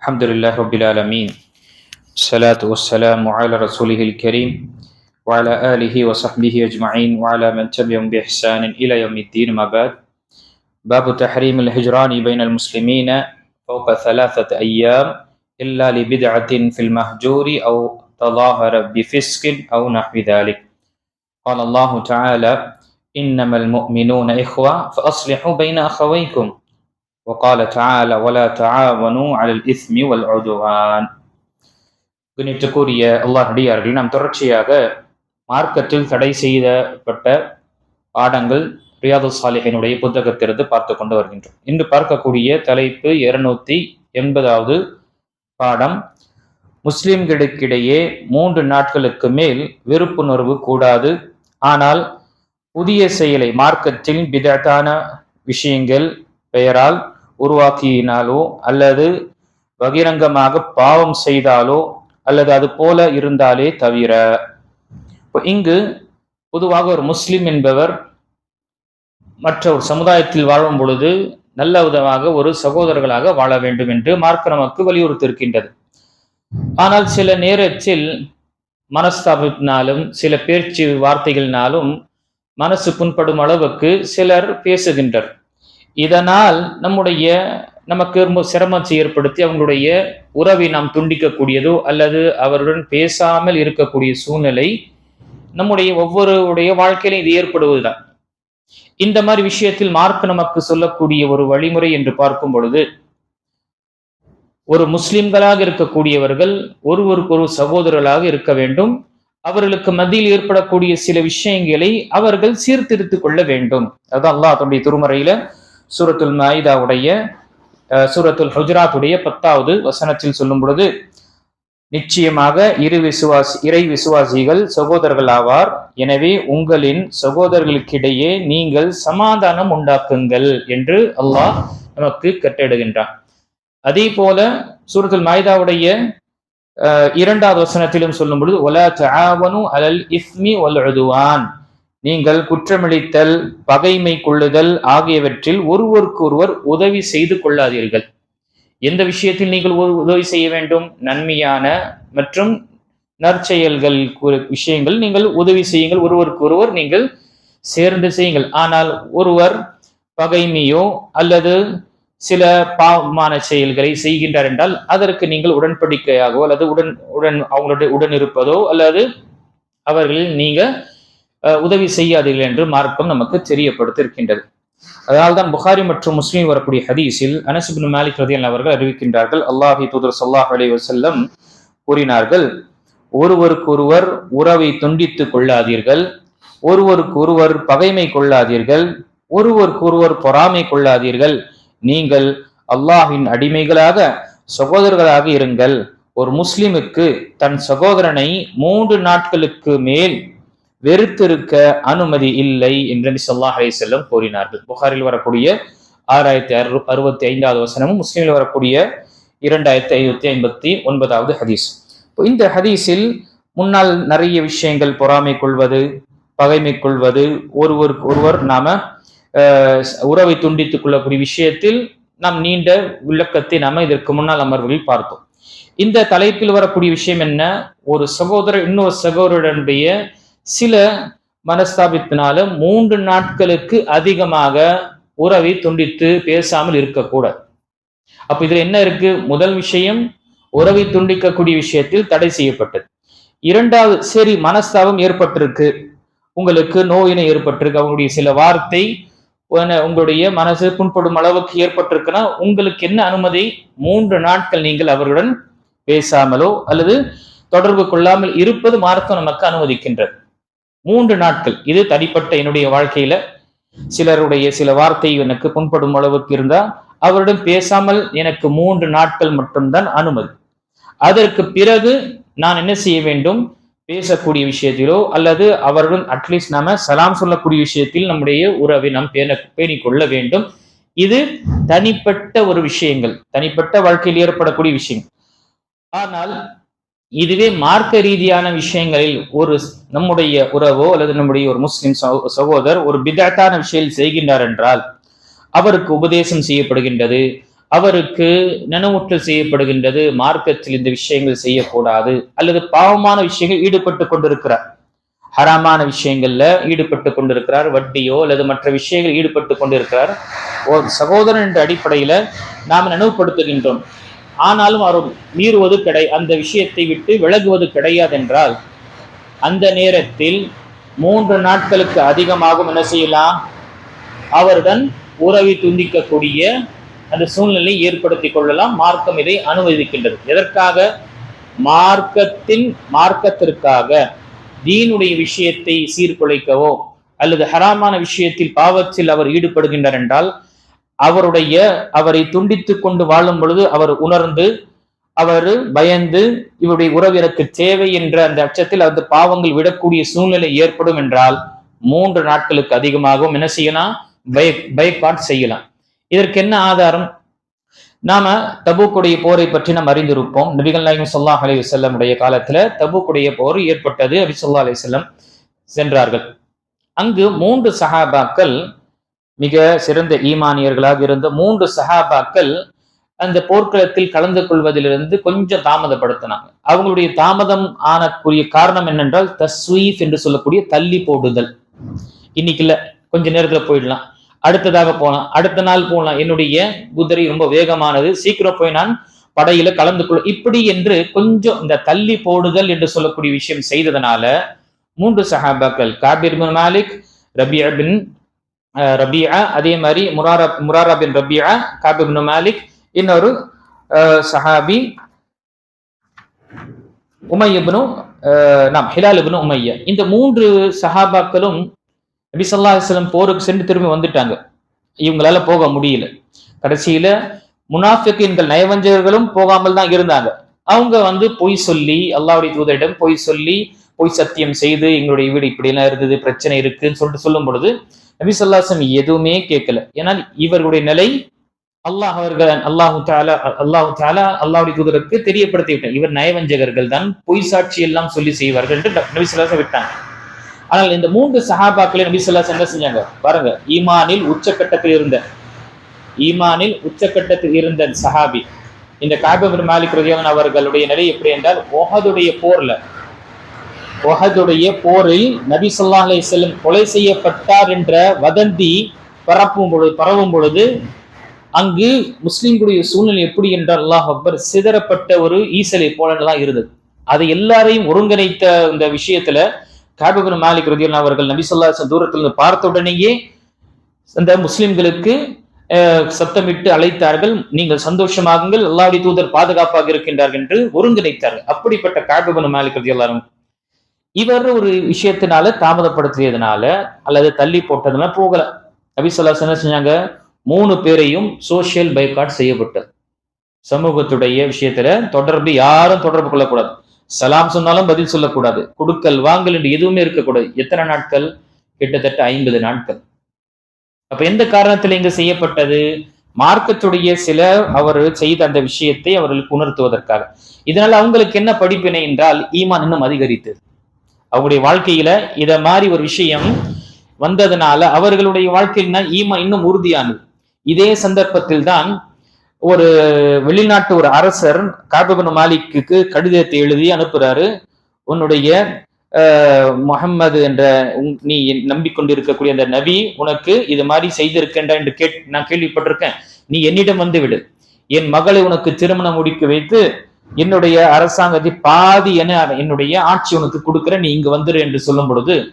الحمد لله رب العالمين. الصلاة والسلام على رسوله الكريم وعلى آله وصحبه أجمعين وعلى من تبعهم بإحسان إلى يوم الدين ما بعد. باب تحريم الهجران بين المسلمين فوق ثلاثة أيام إلا لبدعة في المهجور أو تظاهر بفسق أو نحو ذلك. قال الله تعالى إنما المؤمنون إخوة فأصلحوا بين أخويكم وقال تعالى ولا تعاونوا على الإثم والعدوان கணித்துக்குரிய அல்லாஹ் அடியார்கள் நாம் தொடர்ச்சியாக மார்க்கத்தில் தடை செய்யப்பட்ட பாடங்கள் ரியாது சாலிஹினுடைய புத்தகத்திலிருந்து பார்த்து கொண்டு வருகின்றோம் இன்று பார்க்கக்கூடிய தலைப்பு இருநூத்தி எண்பதாவது பாடம் முஸ்லிம்களுக்கிடையே மூன்று நாட்களுக்கு மேல் வெறுப்புணர்வு கூடாது ஆனால் புதிய செயலை மார்க்கத்தில் பிதட்டான விஷயங்கள் பெயரால் உருவாக்கியினாலோ அல்லது பகிரங்கமாக பாவம் செய்தாலோ அல்லது அது போல இருந்தாலே தவிர. இப்போ இங்கு பொதுவாக ஒரு முஸ்லீம் என்பவர் மற்ற ஒரு சமுதாயத்தில் வாழும் பொழுது நல்ல விதமாக ஒரு சகோதரர்களாக வாழ வேண்டும் என்று மார்க்க நமக்கு வலியுறுத்தியிருக்கின்றது. ஆனால் சில நேரத்தில் மனஸ்தாபத்தினாலும் சில பேச்சு வார்த்தைகளினாலும் மனசு புண்படும் அளவுக்கு சிலர் பேசுகின்றனர். இதனால் நம்முடைய நமக்கு ரொம்ப சிரமத்தை ஏற்படுத்தி அவங்களுடைய உறவை நாம் துண்டிக்கக்கூடியதோ அல்லது அவருடன் பேசாமல் இருக்கக்கூடிய சூழ்நிலை நம்முடைய ஒவ்வொருடைய வாழ்க்கையிலும் இது ஏற்படுவதுதான். இந்த மாதிரி விஷயத்தில் மார்க் நமக்கு சொல்லக்கூடிய ஒரு வழிமுறை என்று பார்க்கும் பொழுது ஒரு முஸ்லிம்களாக இருக்கக்கூடியவர்கள் ஒருவருக்கொரு சகோதரர்களாக இருக்க வேண்டும். அவர்களுக்கு மத்தியில் ஏற்படக்கூடிய சில விஷயங்களை அவர்கள் சீர்திருத்திக் கொள்ள வேண்டும். அதான் அல்லாஹ் தன்னுடைய திருமறையில சூரத்துல் மாயிதாவுடைய சூரத்துல் ஹுஜராத்துடைய பத்தாவது வசனத்தில் சொல்லும் பொழுது நிச்சயமாக இரு விசுவாசி இறை விசுவாசிகள் சகோதரர்கள் ஆவார். எனவே உங்களின் சகோதரர்களுக்கிடையே நீங்கள் சமாதானம் உண்டாக்குங்கள் என்று அல்லாஹ் நமக்கு கட்டிடுகின்றான் அதே போல சூரத்துல் மாயிதாவுடைய இரண்டாவது வசனத்திலும் சொல்லும் பொழுது ஒலா தாவனு அலல் இஸ்மி ஒல்லுவான் நீங்கள் குற்றமளித்தல் பகைமை கொள்ளுதல் ஆகியவற்றில் ஒருவருக்கு ஒருவர் உதவி செய்து கொள்ளாதீர்கள். எந்த விஷயத்தில் நீங்கள் உதவி செய்ய வேண்டும்? நன்மையான மற்றும் நற்செயல்கள் விஷயங்கள் நீங்கள் உதவி செய்யுங்கள். ஒருவருக்கு ஒருவர் நீங்கள் சேர்ந்து செய்யுங்கள். ஆனால் ஒருவர் பகைமையோ அல்லது சில பாவமான செயல்களை செய்கின்றார் என்றால் அதற்கு நீங்கள் உடன்படிக்கையாகவோ அல்லது உடன் உடன் அவங்களுடைய உடன் இருப்பதோ அல்லது அவர்களில் நீங்கள் உதவி செய்யாதீர்கள் என்று மார்க்கம் நமக்கு தெரியப்படுத்திருக்கின்றது அதனால்தான் புகாரி மற்றும் முஸ்லீம் வரக்கூடிய ஹதீஸில் அனசுபின் மாலிக் ரதியல் அவர்கள் அறிவிக்கின்றார்கள். அல்லாஹி தூதர் சல்லாஹ் அலி வசல்லம் கூறினார்கள் ஒருவருக்கொருவர் உறவை துண்டித்துக் கொள்ளாதீர்கள் ஒருவருக்கொருவர் பகைமை கொள்ளாதீர்கள் ஒருவருக்கொருவர் பொறாமை கொள்ளாதீர்கள். நீங்கள் அல்லாஹின் அடிமைகளாக சகோதரர்களாக இருங்கள். ஒரு முஸ்லிமுக்கு தன் சகோதரனை மூன்று நாட்களுக்கு மேல் வெறுத்திருக்க அனுமதி இல்லை என்று நிசல்லா அலி செல்லம் கூறினார்கள். புகாரில் வரக்கூடிய ஆறாயிரத்தி அறு அறுபத்தி ஐந்தாவது வசனமும் முஸ்லீமில் வரக்கூடிய இரண்டாயிரத்தி ஐநூத்தி ஐம்பத்தி ஒன்பதாவது ஹதீஸ். இந்த ஹதீஸில் முன்னால் நிறைய விஷயங்கள் பொறாமை கொள்வது பகைமை கொள்வது ஒருவருக்கு ஒருவர் நாம உறவை துண்டித்துக் கொள்ளக்கூடிய விஷயத்தில் நாம் நீண்ட விளக்கத்தை நாம இதற்கு முன்னால் அமர்வுகளில் பார்த்தோம். இந்த தலைப்பில் வரக்கூடிய விஷயம் என்ன? ஒரு சகோதரர் இன்னொரு சகோதரனுடைய சில மனஸ்தாபித்தினால மூன்று நாட்களுக்கு அதிகமாக உறவை துண்டித்து பேசாமல் இருக்கக்கூடாது. அப்ப இதுல என்ன இருக்கு? முதல் விஷயம் உறவை துண்டிக்கக்கூடிய விஷயத்தில் தடை செய்யப்பட்டது. இரண்டாவது சரி மனஸ்தாபம் ஏற்பட்டிருக்கு. உங்களுக்கு நோயினை ஏற்பட்டிருக்கு. அவங்களுடைய சில வார்த்தை உங்களுடைய மனசு புண்படும் அளவுக்கு ஏற்பட்டிருக்குன்னா உங்களுக்கு என்ன அனுமதி? மூன்று நாட்கள் நீங்கள் அவர்களுடன் பேசாமலோ அல்லது தொடர்பு கொள்ளாமல் இருப்பது மார்க்கம் நமக்கு அனுமதிக்கின்றது. மூன்று நாட்கள். இது தனிப்பட்ட என்னுடைய வாழ்க்கையில சிலருடைய சில வார்த்தை எனக்கு புண்படும் அளவுக்கு இருந்தா அவரிடம் பேசாமல் எனக்கு மூன்று நாட்கள் மட்டும்தான் அனுமதி. அதற்கு பிறகு நான் என்ன செய்ய வேண்டும்? பேசக்கூடிய விஷயத்திலோ அல்லது அவருடன் அட்லீஸ்ட் நாம சலாம் சொல்லக்கூடிய விஷயத்தில் நம்முடைய உறவை நாம் பேண பேணிக்கொள்ள வேண்டும். இது தனிப்பட்ட ஒரு விஷயங்கள். தனிப்பட்ட வாழ்க்கையில் ஏற்படக்கூடிய விஷயம் ஆனால் இதுவே மார்க்க ரீதியான விஷயங்களில் ஒரு நம்முடைய உறவோ அல்லது நம்முடைய ஒரு முஸ்லிம் சகோதரர் ஒரு பிதாத்தான விஷயம் செய்கின்றார் என்றால் அவருக்கு உபதேசம் செய்யப்படுகின்றது அவருக்கு நினைவூட்டல் செய்யப்படுகின்றது மார்க்கத்தில் இந்த விஷயங்கள் செய்யக்கூடாது அல்லது பாவமான விஷயங்கள் ஈடுபட்டு கொண்டிருக்கிறார். ஹராமான விஷயங்கள்ல ஈடுபட்டு கொண்டிருக்கிறார் வட்டியோ அல்லது மற்ற விஷயங்கள் ஈடுபட்டு கொண்டிருக்கிறார். ஒரு சகோதரன் என்ற அடிப்படையில நாம் நினைவுபடுத்துகின்றோம். ஆனாலும் அவர் மீறுவது கிடை அந்த விஷயத்தை விட்டு விலகுவது கிடையாது என்றால் அந்த நேரத்தில் மூன்று நாட்களுக்கு அதிகமாகும் என்ன செய்யலாம்? அவருடன் உறவை துண்டிக்கக்கூடிய அந்த சூழ்நிலை ஏற்படுத்தி கொள்ளலாம். மார்க்கம் இதை அனுமதிக்கின்றது. எதற்காக? மார்க்கத்தின் மார்க்கத்திற்காக தீனுடைய விஷயத்தை சீர்குலைக்கவோ அல்லது ஹராமான விஷயத்தில் பாவத்தில் அவர் ஈடுபடுகின்றார் என்றால் அவருடைய அவரை துண்டித்து கொண்டு வாழும் பொழுது அவர் உணர்ந்து அவர் பயந்து இவருடைய உறவு எனக்கு தேவை என்ற அந்த அச்சத்தில் அந்த பாவங்கள் விடக்கூடிய சூழ்நிலை ஏற்படும் என்றால் மூன்று நாட்களுக்கு அதிகமாகவும் என்ன செய்யலாம்? பை பைக்காட் செய்யலாம். இதற்கு என்ன ஆதாரம்? நாம தபுக்குடைய போரை பற்றி நாம் அறிந்திருப்போம். நபிகள் நாயகம் சொல்லாஹ் அலி செல்லமுடைய காலத்துல தபுக்குடைய போர் ஏற்பட்டது. அபி சொல்லா அலி செல்லம் சென்றார்கள். அங்கு மூன்று சஹாபாக்கள் மிக சிறந்த ஈமானியர்களாக இருந்த மூன்று சஹாபாக்கள் அந்த போர்க்களத்தில் கலந்து கொள்வதிலிருந்து கொஞ்சம் தாமதப்படுத்தினாங்க. அவங்களுடைய தாமதம் ஆனக்கூடிய காரணம் என்னென்றால் தஸ்வீஃப் என்று சொல்லக்கூடிய தள்ளி போடுதல். இன்னைக்கு இல்லை கொஞ்ச நேரத்தில் போயிடலாம். அடுத்ததாக போகலாம் அடுத்த நாள் போகலாம் என்னுடைய குதிரை ரொம்ப வேகமானது சீக்கிரம் போய் நான் படையில கலந்து கொள்ள இப்படி என்று கொஞ்சம் இந்த தள்ளி போடுதல் என்று சொல்லக்கூடிய விஷயம் செய்ததனால மூன்று சஹாபாக்கள் காபிர் பின் மாலிக் ரபியா பின் ரபியா அதே மாதிரி முராரா முராரா பின் ரபியா காபிர் மாலிக் இன்னொரு சஹாபி உமையபனு நாம் ஹிலால் உமைய. இந்த மூன்று சஹாபாக்களும் நபி ஸல்லல்லாஹு அலிஸ்லம் போருக்கு சென்று திரும்பி வந்துட்டாங்க. இவங்களால போக முடியல. கடைசியில முனாஃபிக்கின்கள் நயவஞ்சகர்களும் போகாமல் தான் இருந்தாங்க. அவங்க வந்து பொய் சொல்லி அல்லாவுடைய தூதரிடம் பொய் சொல்லி பொய் சத்தியம் செய்து எங்களுடைய வீடு இப்படி எல்லாம் இருந்தது பிரச்சனை இருக்குன்னு சொல்லிட்டு சொல்லும் பொழுது நபி சொல்லாசம் எதுவுமே கேட்கல. ஏன்னால் இவர்களுடைய நிலை அல்லாஹ் அவர்கள் அல்லாஹு தாலா அல்லாஹு தாலா அல்லாஹுடைய தூதருக்கு தெரியப்படுத்தி விட்டார் இவர் நயவஞ்சகர்கள் தான் பொய் சாட்சி எல்லாம் சொல்லி செய்வார்கள் என்று நபி சொல்லாசம் விட்டாங்க. ஆனால் இந்த மூன்று சஹாபாக்களை நபி சொல்லாசம் என்ன செஞ்சாங்க? பாருங்க ஈமானில் உச்சக்கட்டத்தில் இருந்த ஈமானில் உச்சக்கட்டத்தில் இருந்த சஹாபி இந்த காபிபின் மாலிக் ரதியல்லாஹு அவர்களுடைய நிலை எப்படி என்றால் ஒஹதுடைய போர்ல ஒஹதுடைய போரில் நபி சொல்லா அலை செல்லும் கொலை செய்யப்பட்டார் என்ற வதந்தி பரப்பும் பொழுது பரவும் பொழுது அங்கு முஸ்லிம்களுடைய சூழ்நிலை எப்படி என்றால் அல்லாஹ் அக்பர் சிதறப்பட்ட ஒரு ஈசலை போலதான் இருந்தது. அதை எல்லாரையும் ஒருங்கிணைத்த இந்த விஷயத்துல காபிபின் மாலிக் ரதியல்லாஹு அவர்கள் நபி சொல்லா தூரத்திலிருந்து தூரத்தில் இருந்து பார்த்த உடனேயே அந்த முஸ்லிம்களுக்கு சத்தமிட்டு அழைத்தார்கள். நீங்கள் சந்தோஷமாகுங்கள் அல்லாவுடைய தூதர் பாதுகாப்பாக இருக்கின்றார்கள் என்று ஒருங்கிணைத்தார்கள். அப்படிப்பட்ட காபிபின் மாலிக் ரதியல்லாஹு இவர் ஒரு விஷயத்தினால தாமதப்படுத்தியதுனால அல்லது தள்ளி போட்டதுனால போகல. நபிசல்லா என்ன செஞ்சாங்க? மூணு பேரையும் சோஷியல் பைக்காட் செய்யப்பட்டது. சமூகத்துடைய விஷயத்துல தொடர்பு யாரும் தொடர்பு கொள்ளக்கூடாது. சலாம் சொன்னாலும் பதில் சொல்லக்கூடாது. கொடுக்கல் வாங்கல் என்று எதுவுமே இருக்கக்கூடாது. எத்தனை நாட்கள்? கிட்டத்தட்ட ஐம்பது நாட்கள். அப்ப எந்த காரணத்துல இங்கு செய்யப்பட்டது? மார்க்கத்துடைய சில அவர் செய்த அந்த விஷயத்தை அவர்களுக்கு உணர்த்துவதற்காக. இதனால அவங்களுக்கு என்ன படிப்பினை என்றால் ஈமான் இன்னும் அதிகரித்தது. அவங்களுடைய வாழ்க்கையில இத மாதிரி ஒரு விஷயம் வந்ததுனால அவர்களுடைய வாழ்க்கையில ஈமான் இன்னும் உறுதியானது. இதே சந்தர்ப்பத்தில் தான் ஒரு வெளிநாட்டு ஒரு அரசர் காபிபன் மாலிக்கு கடிதத்தை எழுதி அனுப்புறாரு. உன்னுடைய முகம்மது என்ற நீ நம்பிக்கொண்டிருக்கக்கூடிய அந்த நபி உனக்கு இது மாதிரி செய்திருக்கின்ற என்று கேட் நான் கேள்விப்பட்டிருக்கேன். நீ என்னிடம் வந்து விடு. என் மகளை உனக்கு திருமணம் முடிக்க வைத்து என்னுடைய அரசாங்கத்தை பாதி என என்னுடைய ஆட்சி உனக்கு கொடுக்கிறேன் நீ இங்கு வந்துரு என்று சொல்லும் பொழுது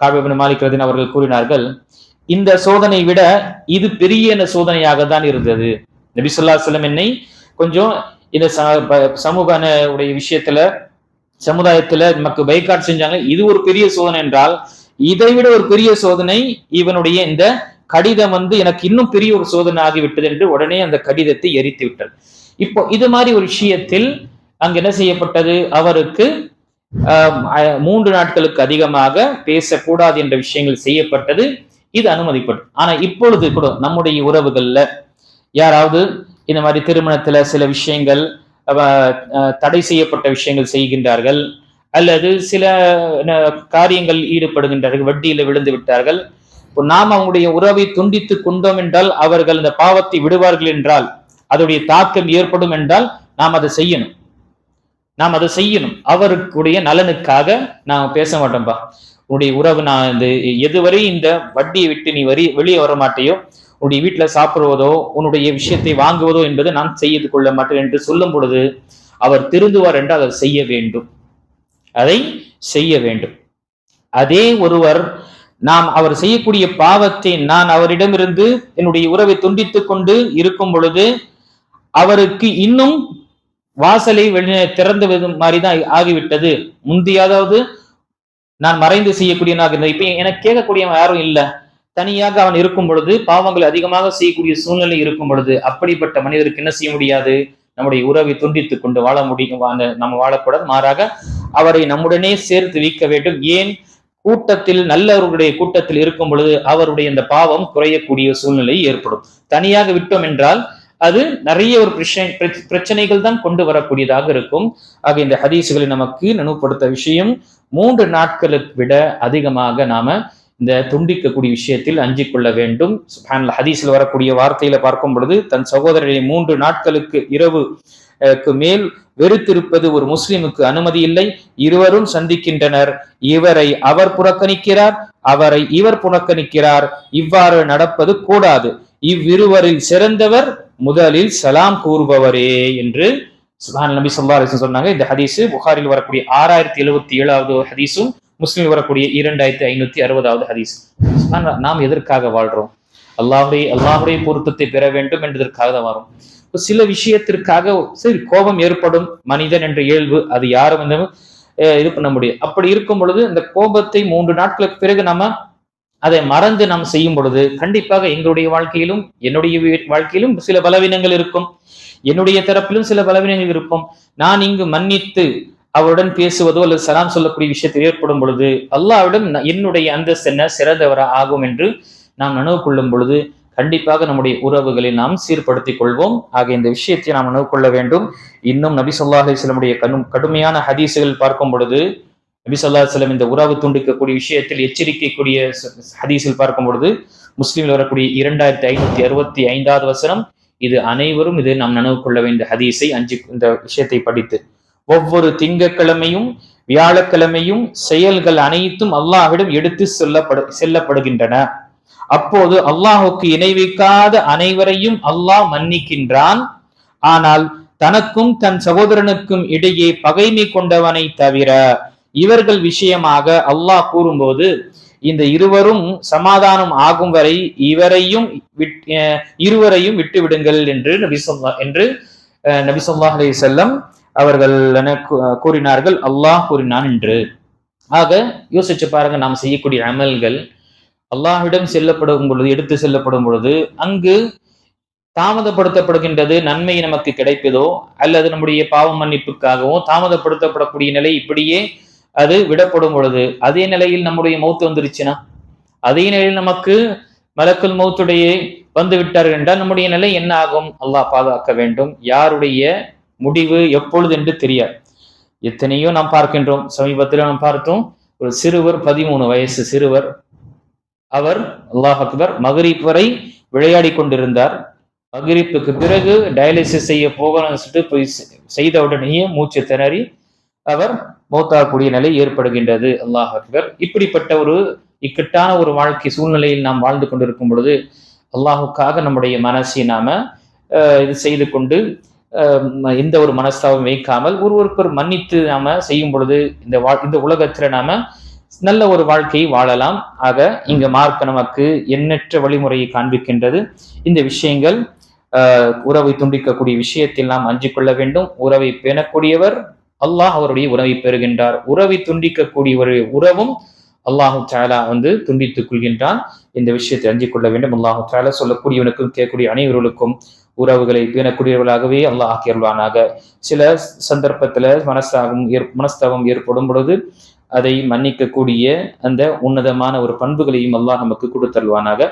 காபிபின் மாலிகரதின் அவர்கள் கூறினார்கள் இந்த சோதனை விட இது பெரிய சோதனையாக தான் இருந்தது. நபிசுல்லா செல்லம் என்னை கொஞ்சம் இந்த ச- சமூக உடைய விஷயத்துல சமுதாயத்துல நமக்கு பைக்காட் செஞ்சாங்க. இது ஒரு பெரிய சோதனை என்றால் இதை விட ஒரு பெரிய சோதனை இவனுடைய இந்த கடிதம் வந்து எனக்கு இன்னும் பெரிய ஒரு சோதனை ஆகிவிட்டது என்று உடனே அந்த கடிதத்தை எரித்து விட்டது. இப்போ இது மாதிரி ஒரு விஷயத்தில் அங்கு என்ன செய்யப்பட்டது? அவருக்கு ஆஹ், மூன்று நாட்களுக்கு அதிகமாக பேசக்கூடாது என்ற விஷயங்கள் செய்யப்பட்டது. இது அனுமதிப்பட்டது ஆனா இப்பொழுது கூட நம்முடைய உறவுகள்ல யாராவது இந்த மாதிரி திருமணத்துல சில விஷயங்கள் தடை செய்யப்பட்ட விஷயங்கள் செய்கின்றார்கள் அல்லது சில காரியங்கள் ஈடுபடுகின்றார்கள் வட்டியில விழுந்து விட்டார்கள். இப்போ நாம் அவங்களுடைய உறவை துண்டித்து கொண்டோம் என்றால் அவர்கள் இந்த பாவத்தை விடுவார்கள் என்றால் அதோடைய தாக்கம் ஏற்படும் என்றால் நாம் அதை செய்யணும். நாம் அதை செய்யணும். அவருக்குடைய நலனுக்காக நாம் பேச மாட்டோம்பா. உன்னுடைய உறவு நான் இந்த எதுவரை இந்த வட்டியை விட்டு நீ வரி வெளியே வர மாட்டேயோ உன்னுடைய வீட்டில் சாப்பிடுவதோ உன்னுடைய விஷயத்தை வாங்குவதோ என்பது நான் செய்து கொள்ள மாட்டேன் என்று சொல்லும் பொழுது அவர் திருந்துவார் என்று அதை செய்ய வேண்டும். அதை செய்ய வேண்டும். அதே ஒருவர் நாம் அவர் செய்யக்கூடிய பாவத்தை நான் அவரிடமிருந்து என்னுடைய உறவை துண்டித்துக் கொண்டு இருக்கும் பொழுது அவருக்கு இன்னும் வாசலை வெளி- திறந்து விடும் மாதிரிதான் ஆகிவிட்டது. முந்தியாதாவது நான் மறைந்து செய்யக்கூடியவனாக இருந்தேன். இப்ப எனக்கு கேட்கக்கூடியவன் யாரும் இல்லை. தனியாக அவன் இருக்கும் பொழுது பாவங்களை அதிகமாக செய்யக்கூடிய சூழ்நிலை இருக்கும் பொழுது அப்படிப்பட்ட மனிதருக்கு என்ன செய்ய முடியாது? நம்முடைய உறவை துண்டித்துக் கொண்டு வாழ முடியும். வா- நம்ம வாழக்கூடாது. மாறாக அவரை நம்முடனே சேர்த்து வைக்க வேண்டும். ஏன்? கூட்டத்தில் நல்லவர்களுடைய கூட்டத்தில் இருக்கும் பொழுது அவருடைய இந்த பாவம் குறையக்கூடிய சூழ்நிலை ஏற்படும். தனியாக விட்டோம் என்றால் அது நிறைய ஒரு பிரச்சனை பிரச்சனைகள் தான் கொண்டு வரக்கூடியதாக இருக்கும். ஆக இந்த ஹதீசுகளை நமக்கு நினைவுபடுத்த விஷயம் மூன்று நாட்களுக்கு விட அதிகமாக நாம இந்த துண்டிக்கக்கூடிய விஷயத்தில் அஞ்சிக் கொள்ள வேண்டும். சுப்ஹானல்லாஹ், ஹதீஸில் வரக்கூடிய வார்த்தையில பார்க்கும் பொழுது தன் சகோதரரை மூன்று நாட்களுக்கு இரவு மேல் வெறுத்திருப்பது ஒரு முஸ்லிமுக்கு அனுமதி இல்லை. இருவரும் சந்திக்கின்றனர். இவரை அவர் புறக்கணிக்கிறார் அவரை இவர் புறக்கணிக்கிறார். இவ்வாறு நடப்பது கூடாது. இவ்விருவரில் சிறந்தவர் முதலில் சலாம் கூறுபவரே என்று சுப்ஹான் நபி சொல்லா அலிசன் சொன்னாங்க. இந்த ஹதீஸு புகாரில் வரக்கூடிய ஆறாயிரத்தி எழுபத்தி ஏழாவது ஹதீஸும் முஸ்லீம் வரக்கூடிய இரண்டாயிரத்தி ஐநூத்தி அறுபதாவது ஹதீஸ். நாம் எதற்காக வாழ்றோம்? அல்லாஹுடைய அல்லாஹுடைய பொருத்தத்தை பெற வேண்டும் என்பதற்காக தான் வரும் சில விஷயத்திற்காக சரி கோபம் ஏற்படும் மனிதன் என்ற இயல்பு அது யாரும் வந்து இது பண்ண முடியும். அப்படி இருக்கும் பொழுது இந்த கோபத்தை மூன்று நாட்களுக்கு பிறகு நம்ம அதை மறந்து நாம் செய்யும் பொழுது கண்டிப்பாக எங்களுடைய வாழ்க்கையிலும் என்னுடைய வாழ்க்கையிலும் சில பலவீனங்கள் இருக்கும். என்னுடைய தரப்பிலும் சில பலவீனங்கள் இருக்கும். நான் இங்கு மன்னித்து அவருடன் பேசுவதோ அல்லது சலாம் சொல்லக்கூடிய விஷயத்தில் ஏற்படும் பொழுது அல்லாவிடம் என்னுடைய அந்தஸ்து என்ன? சிறந்தவரா ஆகும் என்று நாம் நினைவு கொள்ளும் பொழுது கண்டிப்பாக நம்முடைய உறவுகளை நாம் சீர்படுத்திக் கொள்வோம். ஆக இந்த விஷயத்தை நாம் நினைவு கொள்ள வேண்டும். இன்னும் நபி சொல்லாஹ் அலைஹி கடும் கடுமையான ஹதீசுகள் பார்க்கும் பொழுது நபி சொல்லா செல்லம் இந்த உறவு துண்டிக்கக்கூடிய விஷயத்தில் எச்சரிக்கைக்கூடிய ஹதீஸில் பார்க்கும் பொழுது முஸ்லீமில் வரக்கூடிய இரண்டாயிரத்தி ஐநூத்தி அறுபத்தி ஐந்தாவது வசனம் இது அனைவரும் இது நாம் நனவு கொள்ள வேண்டிய ஹதீஸை அஞ்சு இந்த விஷயத்தை படித்து. ஒவ்வொரு திங்கக்கிழமையும் வியாழக்கிழமையும் செயல்கள் அனைத்தும் அல்லாஹ்விடம் எடுத்து சொல்லப்படு செல்லப்படுகின்றன. அப்போது அல்லாஹுக்கு இணை வைக்காத அனைவரையும் அல்லாஹ் மன்னிக்கின்றான். ஆனால் தனக்கும் தன் சகோதரனுக்கும் இடையே பகைமை கொண்டவனை தவிர இவர்கள் விஷயமாக அல்லாஹ் கூறும்போது இந்த இருவரும் சமாதானம் ஆகும் வரை இவரையும் விட்- அஹ் இருவரையும் விட்டு விடுங்கள் என்று நபி சொல்லா என்று அஹ் நபி ஸல்லல்லாஹு அவர்கள் என கூறினார்கள். அல்லாஹ் கூறினான் என்று ஆக யோசிச்சு பாருங்க நாம் செய்யக்கூடிய அமல்கள் அல்லாஹ்விடம் செல்லப்படும் பொழுது எடுத்து செல்லப்படும் பொழுது அங்கு தாமதப்படுத்தப்படுகின்றது நன்மை நமக்கு கிடைப்பதோ அல்லது நம்முடைய பாவ மன்னிப்புக்காகவோ தாமதப்படுத்தப்படக்கூடிய நிலை இப்படியே அது விடப்படும் பொழுது அதே நிலையில் நம்முடைய மௌத்து வந்துருச்சுன்னா அதே நிலையில் நமக்கு மலக்குள் மௌத்துடைய வந்து விட்டார்கள் என்றால் நம்முடைய நிலை என்ன ஆகும்? அல்லாஹ் பாதுகாக்க வேண்டும். யாருடைய முடிவு எப்பொழுது என்று தெரியாது. எத்தனையோ நாம் பார்க்கின்றோம். சமீபத்தில் நாம் பார்த்தோம் ஒரு சிறுவர் பதிமூணு வயசு சிறுவர் அவர் அல்லாஹ் அக்பர் மகரிப் வரை விளையாடி கொண்டிருந்தார். மகரிப்புக்கு பிறகு டயாலிசிஸ் செய்ய போகணும்னு சொல்லிட்டு போய் செய்த உடனேயே மூச்சு திணறி அவர் மௌத்தாகக்கூடிய நிலை ஏற்படுகின்றது. அல்லாஹ் அக்பர். இப்படிப்பட்ட ஒரு இக்கட்டான ஒரு வாழ்க்கை சூழ்நிலையில் நாம் வாழ்ந்து கொண்டிருக்கும் பொழுது அல்லாஹுக்காக நம்முடைய மனசை நாம இது செய்து கொண்டு எந்த ஒரு மனஸ்தாபம் வைக்காமல் ஒருவருக்கொரு மன்னித்து நாம செய்யும் பொழுது இந்த வா இந்த உலகத்துல நாம நல்ல ஒரு வாழ்க்கையை வாழலாம். ஆக இங்க மார்க்க நமக்கு எண்ணற்ற வழிமுறையை காண்பிக்கின்றது. இந்த விஷயங்கள் உறவை துண்டிக்கக்கூடிய விஷயத்தில் நாம் அஞ்சு கொள்ள வேண்டும். உறவை பேணக்கூடியவர் அல்லாஹ் அவருடைய உறவை பெறுகின்றார். உறவை துண்டிக்கக்கூடிய ஒரு உறவும் அல்லாஹு சாலா வந்து துண்டித்துக் கொள்கின்றான். இந்த விஷயத்தை அஞ்சிக் கொள்ள வேண்டும். அல்லாஹு சாலா சொல்லக்கூடியவனுக்கும் கேட்கக்கூடிய அனைவர்களுக்கும் உறவுகளை பேணக்கூடியவர்களாகவே அல்லாஹ் ஆக்கியல்வானாக சில சந்தர்ப்பத்தில் மனஸ்தாபம் ஏற் மனஸ்தாபம் ஏற்படும் பொழுது அதை மன்னிக்கக்கூடிய அந்த உன்னதமான ஒரு பண்புகளையும் அல்லாஹ் நமக்கு கொடுத்தல்வானாக